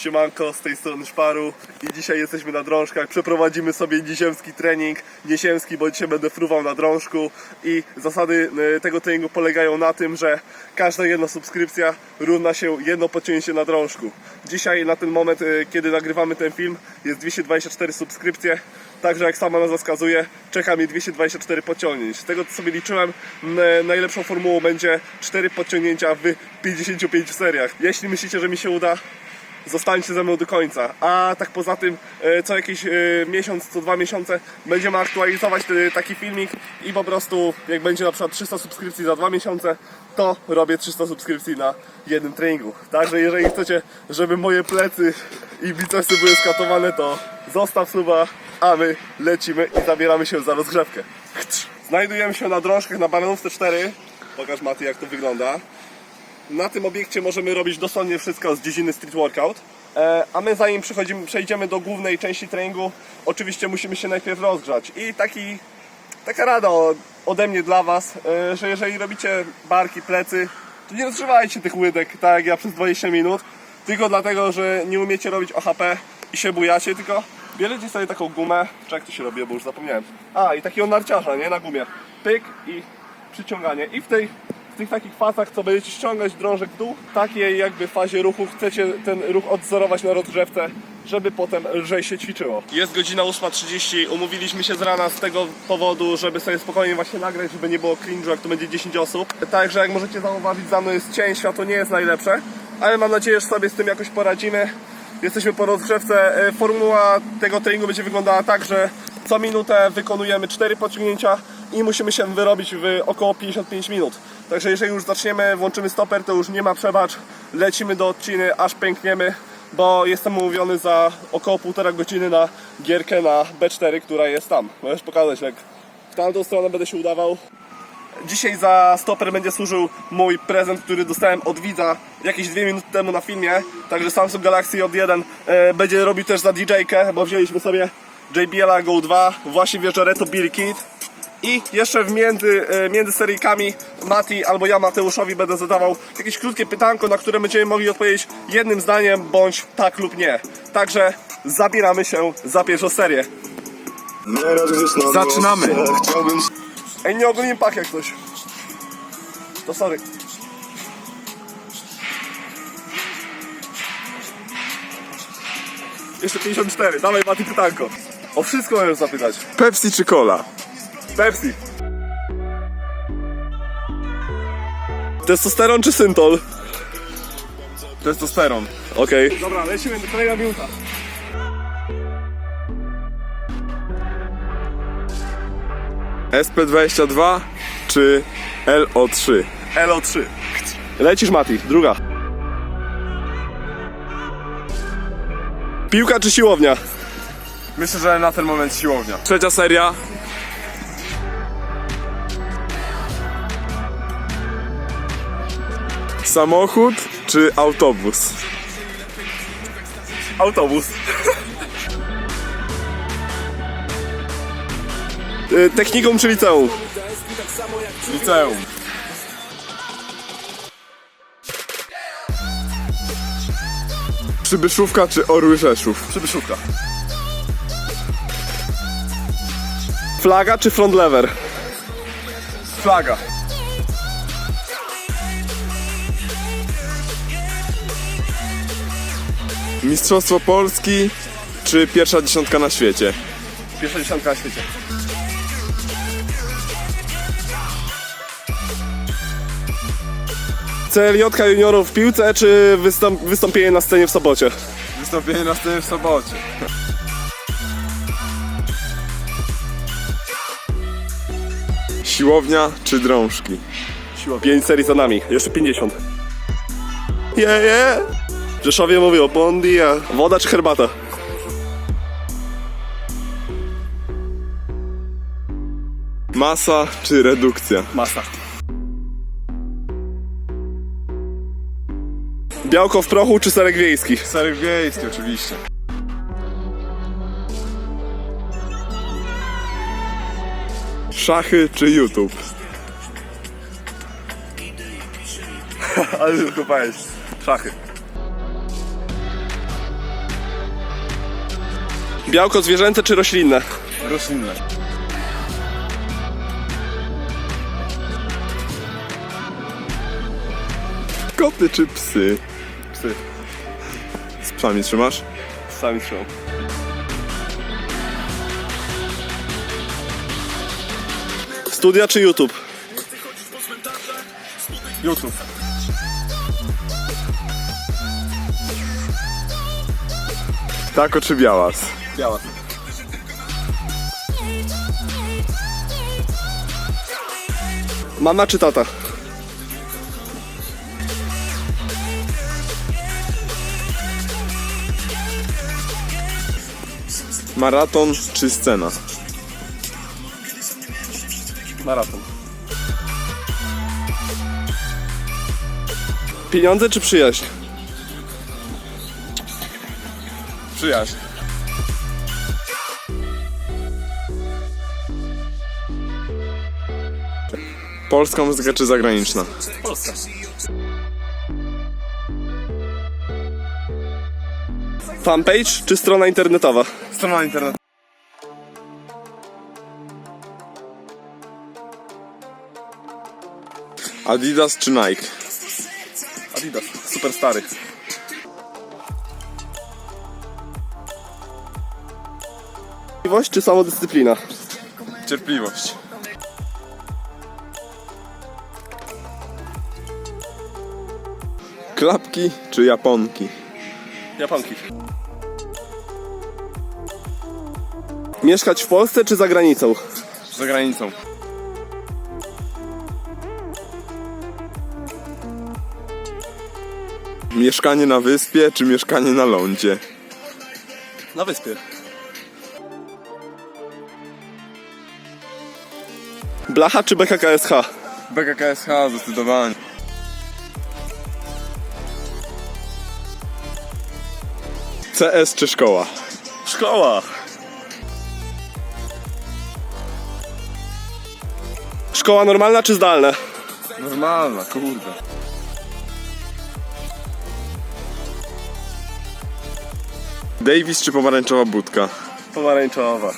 Siemanko, z tej strony Szparu i dzisiaj jesteśmy na drążkach. Przeprowadzimy sobie nieziemski trening, niesiemski, bo dzisiaj będę fruwał na drążku i zasady e, tego treningu polegają na tym, że każda jedna subskrypcja równa się jedno podciągnięcie na drążku. Dzisiaj na ten moment, e, kiedy nagrywamy ten film, jest 224 subskrypcje, także jak sama nazwa wskazuje, czeka mnie 224 podciągnięć. Z tego co sobie liczyłem, m, najlepszą formułą będzie 4 podciągnięcia w 55 seriach. Jeśli myślicie, że mi się uda, zostańcie ze mną do końca. A tak poza tym, e, co jakiś e, miesiąc, co dwa miesiące będziemy aktualizować taki filmik i po prostu jak będzie na przykład 300 subskrypcji za dwa miesiące, to robię 300 subskrypcji na jednym treningu. Także jeżeli chcecie, żeby moje plecy i bicepsy były skatowane, to zostaw suba, a my lecimy i zabieramy się za rozgrzewkę. Znajdujemy się na drążkach na Baranówce 4. Pokaż Mati jak to wygląda. Na tym obiekcie możemy robić dosłownie wszystko z dziedziny street workout. E, A my zanim przejdziemy do głównej części treningu, oczywiście musimy się najpierw rozgrzać. I taki, taka rada ode mnie dla Was, e, że jeżeli robicie barki, plecy, to nie rozgrzewajcie tych łydek tak jak ja przez 20 minut, tylko dlatego, że nie umiecie robić OHP i się bujacie, tylko bierzecie sobie taką gumę, czy jak to się robi, bo już zapomniałem. A, i takiego narciarza, nie, na gumie. Pyk i przyciąganie. I w tej w tych takich fazach, co będziecie ściągać drążek w dół, takiej jakby fazie ruchu chcecie ten ruch odwzorować na rozgrzewce, żeby potem lżej się ćwiczyło. Jest godzina 8.30, umówiliśmy się z rana z tego powodu, żeby sobie spokojnie właśnie nagrać, żeby nie było cringe'u, jak tu będzie 10 osób. Także jak możecie zauważyć, za mną jest cień, światło nie jest najlepsze, ale mam nadzieję, że sobie z tym jakoś poradzimy. Jesteśmy po rozgrzewce. E, Formuła tego treningu będzie wyglądała tak, że co minutę wykonujemy 4 podciągnięcia i musimy się wyrobić w około 55 minut. Także jeżeli już zaczniemy, włączymy stoper, to już nie ma przebacz. Lecimy do odciny, aż pękniemy, bo jestem umówiony za około półtora godziny na gierkę na B4, która jest tam. Możesz pokazać, jak w tamtą stronę będę się udawał. Dzisiaj za stoper będzie służył mój prezent, który dostałem od widza jakieś dwie minuty temu na filmie. Także Samsung Galaxy J1 e, będzie robił też za DJ-kę, bo wzięliśmy sobie JBL Go 2, właśnie wieczoreto Billy Kid. I jeszcze w między, e, między seryjkami Mati albo ja Mateuszowi będę zadawał jakieś krótkie pytanko, na które będziemy mogli odpowiedzieć jednym zdaniem, bądź tak lub nie. Także zabieramy się za pierwszą serię. Zaczynamy. Chciałbym Ej, nie ogólnie pach jak ktoś. To sorry. Jeszcze 54, dawaj Mati pytanko. O wszystko możesz zapytać. Pepsi czy cola? Pepsi. Testosteron czy syntol? Testosteron. Okej. Dobra, lecimy do kolejna minuta. SP22 czy LO3? LO3. Lecisz Mati, druga. Piłka czy siłownia? Myślę, że na ten moment siłownia. Trzecia seria. Samochód czy autobus? Autobus. Y, Technikum czy liceum? Liceum. Przybyszówka czy Orły Rzeszów? Przybyszówka. Flaga czy front lever? Flaga. Mistrzostwo Polski czy pierwsza dziesiątka na świecie? Pierwsza dziesiątka na świecie. CLJ juniorów w piłce czy wystąp wystąpienie na scenie w sobocie? Wystąpienie na scenie w sobocie. Siłownia czy drążki? Siła. 5 serii za nami, jeszcze 50. Yeah, yeah. W Rzeszowie mówią bon dia. Woda czy herbata? Masa czy redukcja? Masa. Białko w prochu czy serek wiejski? Serek wiejski oczywiście. Szachy czy YouTube? Ale tylko. Szachy. Białko zwierzęce czy roślinne? Roślinne. Koty czy psy? Psy. Z psami trzymasz? Sami trzymam. Studia czy YouTube? YouTube. Tako czy białas? Biała. Mama czy tata? Maraton czy scena? Maraton. Pieniądze czy przyjaźń? Przyjaźń. Polska muzyka czy zagraniczna? Polska. Fanpage czy strona internetowa? Strona internet. Adidas czy Nike? Adidas. Super stary. Cierpliwość czy samodyscyplina? Cierpliwość. Klapki czy japonki? Japonki. Mieszkać w Polsce czy za granicą? Za granicą. Mieszkanie na wyspie czy mieszkanie na lądzie? Na wyspie. Blacha czy BKKSH? BKKSH zdecydowanie. CS czy szkoła? Szkoła. Szkoła normalna czy zdalna? Normalna, kurde. Davis czy pomarańczowa budka? Pomarańczowa.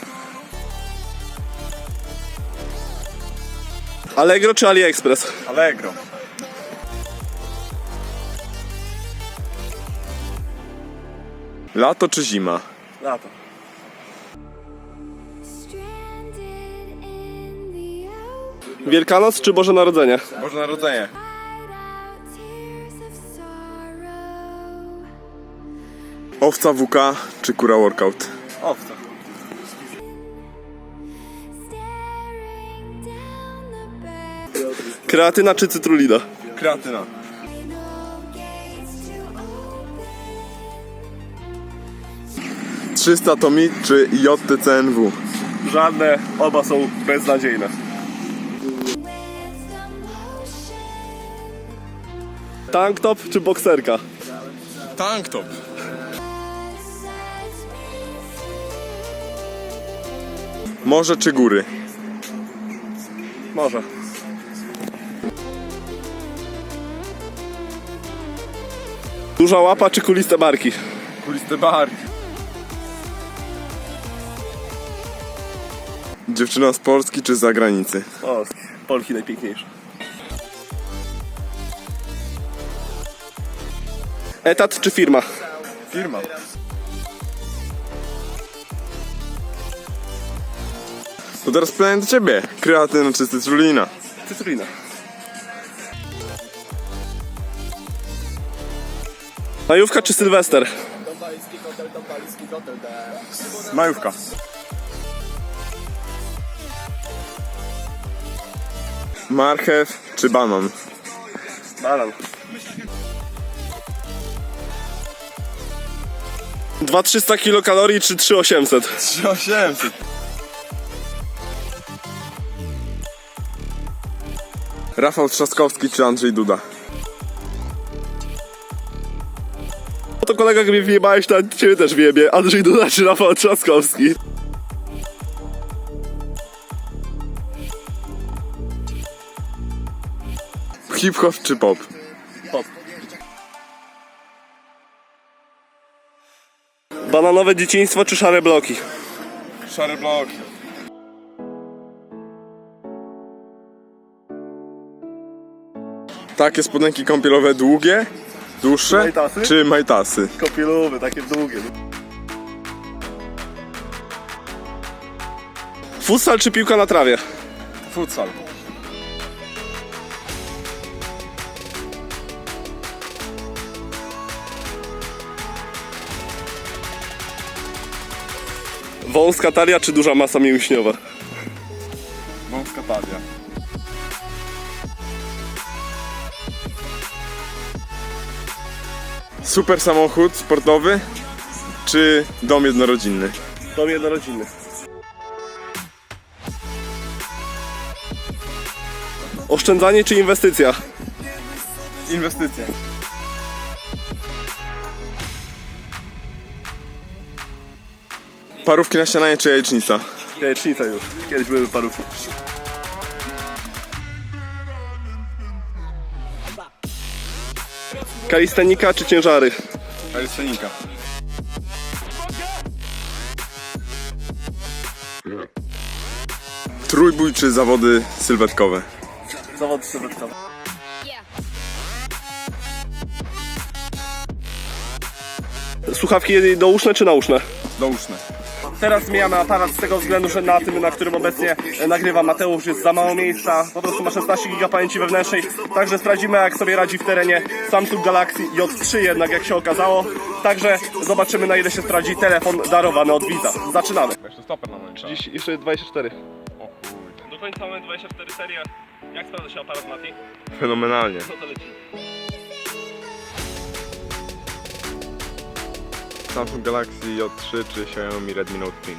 Allegro czy AliExpress? Allegro. Lato czy zima? Lato. Wielkanoc czy Boże Narodzenie? Boże Narodzenie. Owca WK czy kura workout? Owca. Kreatyna czy cytrulida? Kreatyna. 300 to mit czy JTCNW? Żadne, oba są beznadziejne. Tank top czy bokserka? Me free. Morze czy góry? Może. Duża łapa czy kuliste barki? Kuliste barki. Dziewczyna z Polski czy z zagranicy? O, Polki najpiękniejsze. Etat czy firma? Firma. To teraz pytanie do ciebie. Kreatyna czy cytrulina? Cytrulina. Majówka czy Sylwester? Majówka. Marchew czy banan? Banan. 2300 kilokalorii czy 3800? 3800. Rafał Trzaskowski czy Andrzej Duda? No to kolega, jak mnie wyjebałeś, to ciebie też wyjebie. Andrzej Duda czy Rafał Trzaskowski? Hip-hop czy pop? Pop. Bananowe dzieciństwo czy szare bloki? Szary blok. Takie spodenki kąpielowe długie, dłuższe, Majtasy? czy majtasy? Kopielowe, takie długie. Futsal czy piłka na trawie? Futsal. Wąska talia czy duża masa mięśniowa? Wąska talia. Super samochód sportowy, czy dom jednorodzinny? Dom jednorodzinny. Oszczędzanie czy inwestycja? Inwestycja. Parówki na śniadanie czy jajecznica? Jajecznica już. Kiedyś były parówki. Kalistenika czy ciężary? Kalistenika. Trójbój czy zawody sylwetkowe? Zawody sylwetkowe. Słuchawki douszne czy nauszne? Douszne. Teraz zmieniamy aparat z tego względu, że na tym, na którym obecnie e, nagrywa Mateusz jest za mało miejsca, po prostu ma 16 GB pamięci wewnętrznej, także sprawdzimy jak sobie radzi w terenie Samsung Galaxy J3 jednak jak się okazało, także zobaczymy na ile się sprawdzi telefon darowany od Visa. Zaczynamy. Jeszcze stoper na momencie. 30, jeszcze 24. O kurde. Do końca mamy 24 serie. Jak sprawdza się aparat Mati? Fenomenalnie. Co to leci? Samsung Galaxy J3 czy Xiaomi Redmi Note 5?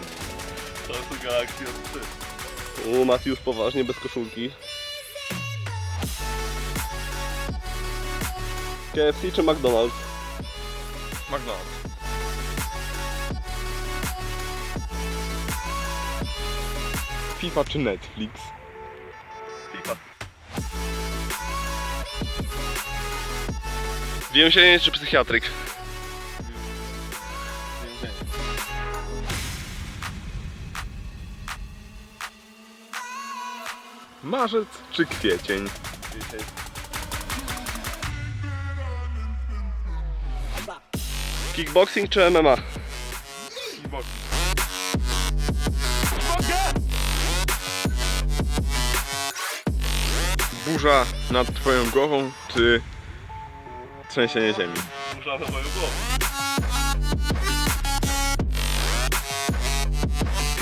Samsung Galaxy J3. U, Mati już poważnie, bez koszulki. KFC czy McDonald's? McDonald's. FIFA czy Netflix? FIFA. Więzienie czy psychiatryk? Marzec czy kwiecień? Kickboxing czy MMA? Burza nad twoją głową czy trzęsienie ziemi? Muszę na moją głowę.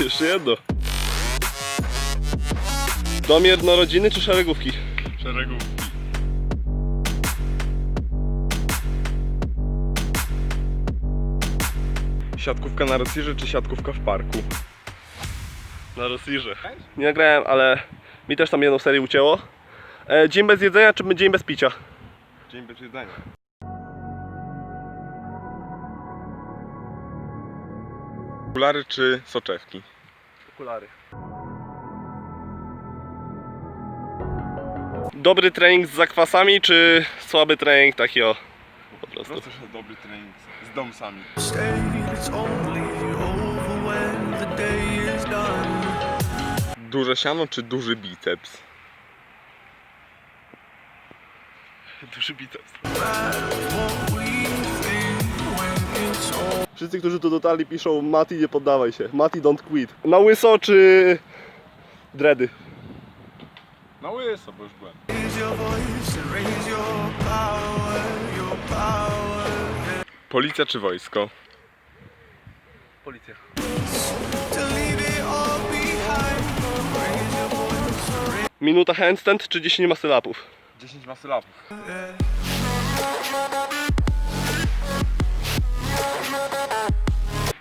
Jeszcze jedno. Dom jednorodziny czy szeregówki? Szeregówki. Siatkówka na Rosirze czy siatkówka w parku? Na Rosirze. Nie nagrałem, ale mi też tam jedną serię ucięło. E, dzień bez jedzenia czy dzień bez picia? Dzień bez jedzenia. Okulary czy soczewki? Okulary. Dobry trening z zakwasami, czy słaby trening taki o? Po prostu. Prosto, że dobry trening z domsami. Duże siano czy duży biceps? Duży biceps. Wszyscy, którzy tu dotarli piszą Mati nie poddawaj się, Mati don't quit. Na łyso czy dready? Na łyso, bo już byłem. Policja czy wojsko? Policja. Minuta handstand czy 10 masylapów? 10 masylapów.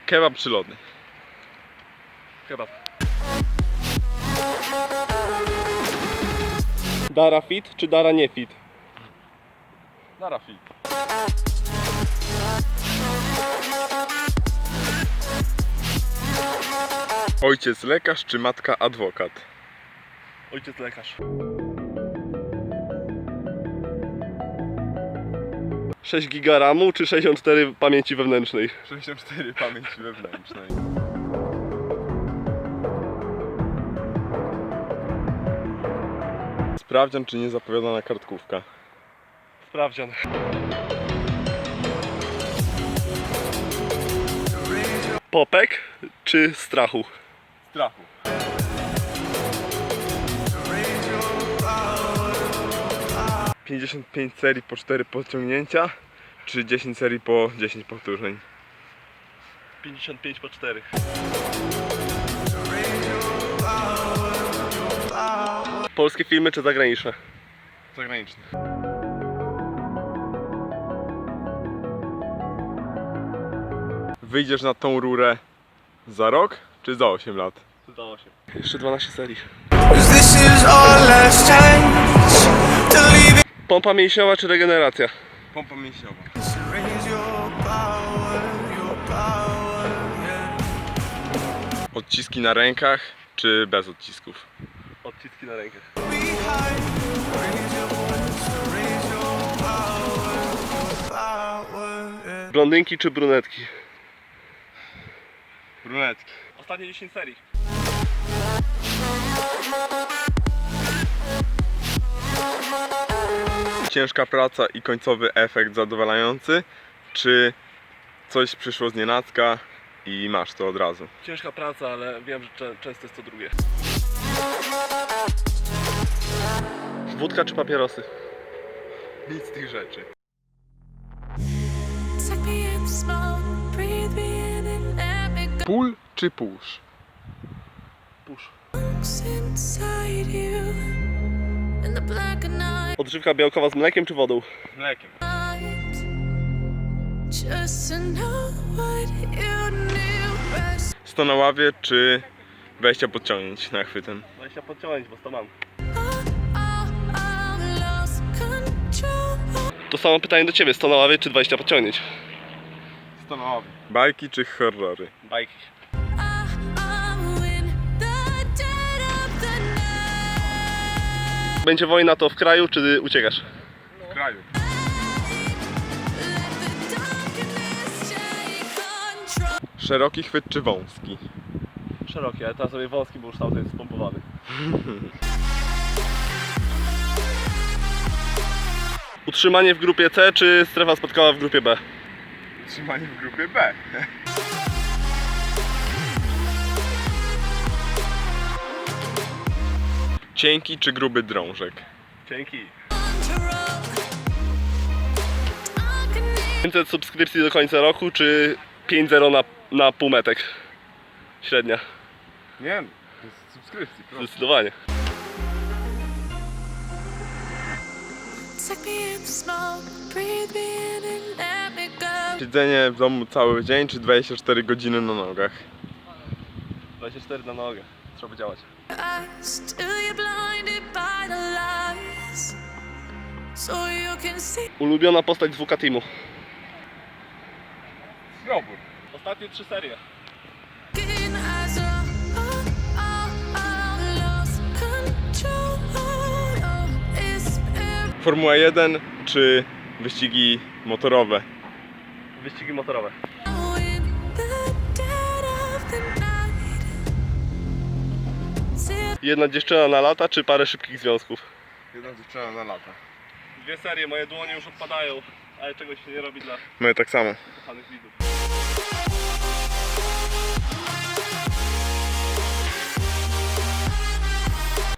Kebab czy lody? Kebab. Dara fit czy Dara nie fit? Na Rafi. Ojciec lekarz czy matka adwokat? Ojciec lekarz. 6 giga RAMu czy 64 pamięci wewnętrznej? 64 pamięci wewnętrznej. Sprawdzian, czy nie zapowiadana kartkówka. Sprawdzian. Popek czy strachu? Strachu. Pięćdziesiąt pięć serii po 4 podciągnięcia, czy 10 serii po 10 powtórzeń? 55 po 4. Polskie filmy czy zagraniczne? Zagraniczny. Wyjdziesz na tą rurę za rok, czy za 8 lat? Za 8. Jeszcze 12 serii. Pompa mięśniowa czy regeneracja? Pompa mięśniowa. Odciski na rękach, czy bez odcisków? Odciski na rękach. Blondynki czy brunetki? Brunetki. Ostatnie 10 serii. Ciężka praca i końcowy efekt zadowalający, czy coś przyszło z nienacka i masz to od razu? Ciężka praca, ale wiem, że często jest to drugie. Wódka czy papierosy? Nic z tych rzeczy. Pól czy of night? Odżywka białkowa z mlekiem czy wodą? Mlekiem. 100 na ławie, czy 20 podciągnięć na chwytem? 20 podciągnąć, bo to mam. To samo pytanie do Ciebie, 100 na ławie czy 20 podciągnięć? 100 na ławie. Bajki czy horrory? Bajki. Będzie wojna to w kraju czy uciekasz? W kraju. Szeroki chwyt czy wąski? Szerokie, ale teraz sobie wąski, bo już tamten jest spompowany. Utrzymanie w grupie C czy strefa spotkała w grupie B? Trzymanie w grupie B. Cienki czy gruby drążek? Darkness 500 subskrypcji do końca roku czy 5-0 na, na półmetek? Średnia, Nie, z subskrypcji. zdecydowanie. Me go. Siedzenie w domu cały dzień czy 24 godziny na nogach? 24 na nogę, trzeba działać. Ulubiona postać z Teamu? Robór. Ostatnie trzy serie. Formuła 1 czy wyścigi motorowe? Wyścigi motorowe. Jedna dziewczyna na lata czy parę szybkich związków? Jedna dziewczyna na lata. Dwie serie, moje dłonie już odpadają, ale czegoś się nie robi dla My tak samo. kochanych widzów.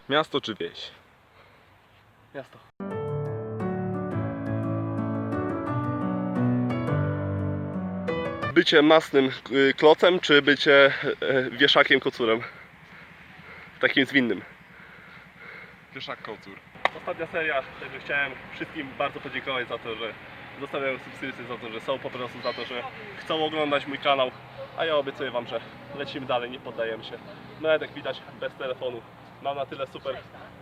Miasto czy wieś? Miasto. Bycie masnym y, klocem, czy bycie e, wieszakiem kocurem? Takim zwinnym. Pieszak kocur. Ostatnia seria, także chciałem wszystkim bardzo podziękować za to, że zostawiają subskrypcje, za to, że są po prostu, za to, że chcą oglądać mój kanał. A ja obiecuję Wam, że lecimy dalej, nie poddajemy się. No jak widać, bez telefonu. Mam na tyle super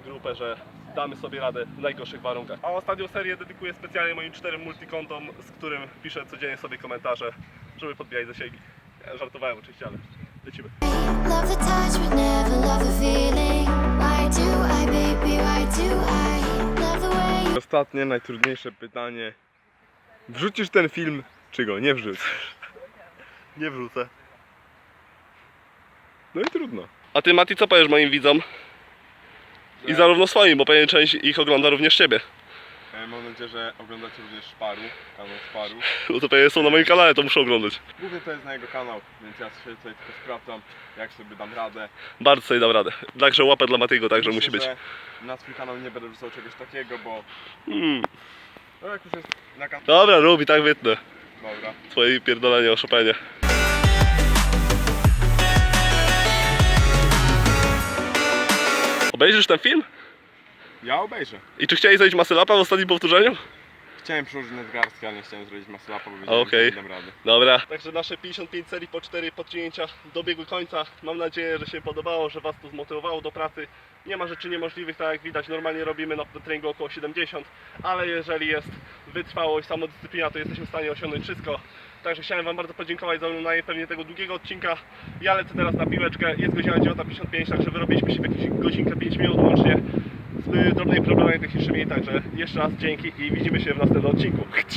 grupę, że damy sobie radę w najgorszych warunkach. A ostatnią serię dedykuję specjalnie moim czterem multikontom, z którym piszę codziennie sobie komentarze, żeby podbijać zasięgi. Ja żartowałem oczywiście, ale lecimy. Ostatnie, najtrudniejsze pytanie. Wrzucisz ten film, czy go nie wrzucisz? Nie wrzucę. No i trudno. A ty Mati co powiesz moim widzom? I zarówno swoim, bo pewnie część ich ogląda również ciebie. E, Mam nadzieję, że oglądacie również Szparu, kanał Szparu. No to pewnie są na moim kanale, to muszę oglądać. Głównie to jest na jego kanał, więc ja się tutaj tylko sprawdzam, jak sobie dam radę. Bardzo sobie dam radę. Także łapę dla Matiego, także Myślę, musi być. że Na swój kanał nie będę wrzucał czegoś takiego, bo Mm. No jak już jest na kanale. Dobra, rób i tak wytnę. Dobra. Twoje pierdolenie o Chopinie. Obejrzysz ten film? Ja obejrzę. I czy chciałeś zrobić masylapa w ostatnim powtórzeniu? Chciałem przyłożyć nadgarstki, ale nie chciałem zrobić maslapa, bo wiedziałem, Okej. że nie dam rady. Dobra. Także nasze 55 serii po 4 podcięcia dobiegły końca. Mam nadzieję, że się podobało, że Was to zmotywowało do pracy. Nie ma rzeczy niemożliwych, tak jak widać, normalnie robimy na treningu około 70, ale jeżeli jest wytrwałość, samodyscyplina, to jesteśmy w stanie osiągnąć wszystko. Także chciałem Wam bardzo podziękować za oglądanie pewnie tego długiego odcinka. Ja lecę teraz na piłeczkę, jest godzina 9.55, także wyrobiliśmy się w jakąś godzinkę 5 minut łącznie z y, drobnymi problemami technicznymi. Także jeszcze raz dzięki i widzimy się w następnym odcinku.